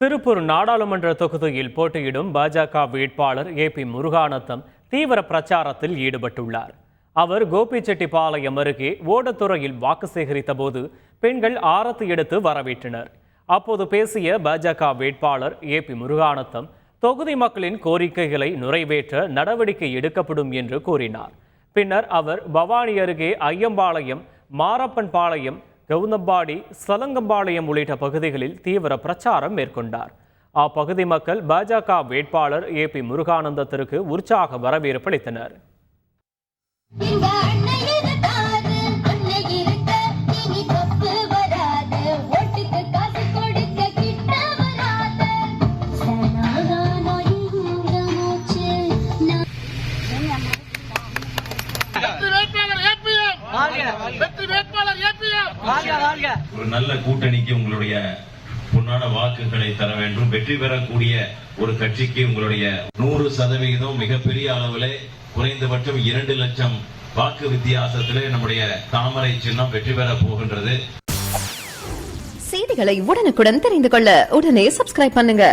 திருப்பூர் நாடாளுமன்ற தொகுதியில் போட்டியிடும் பாஜக வேட்பாளர் ஏ பி முருகானந்தம் தீவிர பிரச்சாரத்தில் ஈடுபட்டுள்ளார். அவர் கோபிச்செட்டிப்பாளையம் அருகே ஓடத்துறையில் வாக்கு சேகரித்த போது பெண்கள் ஆரத்து எடுத்து வரவேற்றனர். அப்போது பேசிய பாஜக வேட்பாளர் ஏ பி முருகானந்தம் தொகுதி மக்களின் கோரிக்கைகளை நிறைவேற்ற நடவடிக்கை எடுக்கப்படும் என்று கூறினார். பின்னர் அவர் பவானி அருகே ஐயம்பாளையம் மாரப்பன்பாளையம் கவுந்தம்பாடி சலங்கம்பாளையம் உள்ளிட்ட பகுதிகளில் தீவிர பிரச்சாரம் மேற்கொண்டார். அப்பகுதி மக்கள் பாஜக வேட்பாளர் ஏ பி முருகானந்தத்திற்கு உற்சாக வரவேற்பு அளித்தனர். ஒரு நல்ல கூட்டணிக்கு உங்களுடைய பொன்னான வாக்குகளை தர வேண்டும். வெற்றி பெறக்கூடிய ஒரு கட்சிக்கு உங்களுடைய நூறு சதவிகிதம் மிகப்பெரிய அளவிலே குறைந்தபட்சம் இரண்டு லட்சம் வாக்கு வித்தியாசத்திலே நம்முடைய தாமரை சின்னம் வெற்றி பெறப் போகின்றது. செய்திகளை உடனுக்குடன் தெரிந்து கொள்ள உடனே சப்ஸ்கிரைப் பண்ணுங்க.